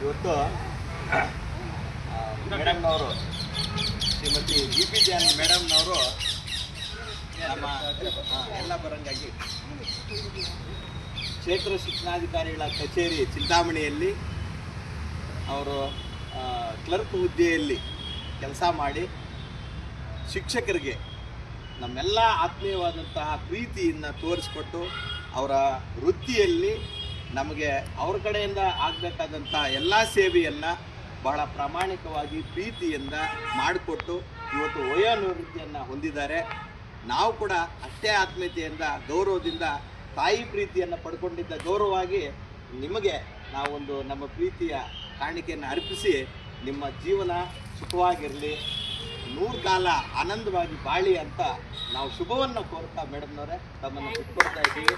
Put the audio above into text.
ಇವತ್ತು ಮೇಡಮ್ನವರು, Shrimati B P John ಮೇಡಮ್ನವರು ನಮ್ಮ ಎಲ್ಲ ಬರಂಗಾಗಿ ಕ್ಷೇತ್ರ ಶಿಕ್ಷಣಾಧಿಕಾರಿಗಳ ಕಚೇರಿ ಚಿಂತಾಮಣಿಯಲ್ಲಿ ಅವರು ಕ್ಲರ್ಕ್ ಹುದ್ದೆಯಲ್ಲಿ ಕೆಲಸ ಮಾಡಿ ಶಿಕ್ಷಕರಿಗೆ ನಮ್ಮೆಲ್ಲ ಆತ್ಮೀಯವಾದಂತಹ ಪ್ರೀತಿಯನ್ನು ತೋರಿಸ್ಕೊಟ್ಟು ಅವರ ವೃತ್ತಿಯಲ್ಲಿ ನಮಗೆ ಅವ್ರ ಕಡೆಯಿಂದ ಆಗಬೇಕಾದಂಥ ಎಲ್ಲ ಸೇವೆಯನ್ನು ಬಹಳ ಪ್ರಾಮಾಣಿಕವಾಗಿ ಪ್ರೀತಿಯಿಂದ ಮಾಡಿಕೊಟ್ಟು ಇವತ್ತು ವಯೋನಿವೃತ್ತಿಯನ್ನು ಹೊಂದಿದ್ದಾರೆ. ನಾವು ಕೂಡ ಅಷ್ಟೇ ಆತ್ಮೀಯತೆಯಿಂದ, ಗೌರವದಿಂದ, ತಾಯಿ ಪ್ರೀತಿಯನ್ನು ಪಡ್ಕೊಂಡಿದ್ದ ಗೌರವವಾಗಿ ನಿಮಗೆ ನಾವೊಂದು ನಮ್ಮ ಪ್ರೀತಿಯ ಕಾಣಿಕೆಯನ್ನು ಅರ್ಪಿಸಿ ನಿಮ್ಮ ಜೀವನ ಸುಖವಾಗಿರಲಿ. ನೂರು ಕಾಲ ಆನಂದವಾಗಿ ಬಾಳಿ ಅಂತ ನಾವು ಶುಭವನ್ನು ಕೋರ್ತಾ ಮೇಡಮ್ನವರೇ ತಮ್ಮನ್ನು ಬಿಟ್ಕೊಡ್ತಾ ಇದ್ದೀವಿ.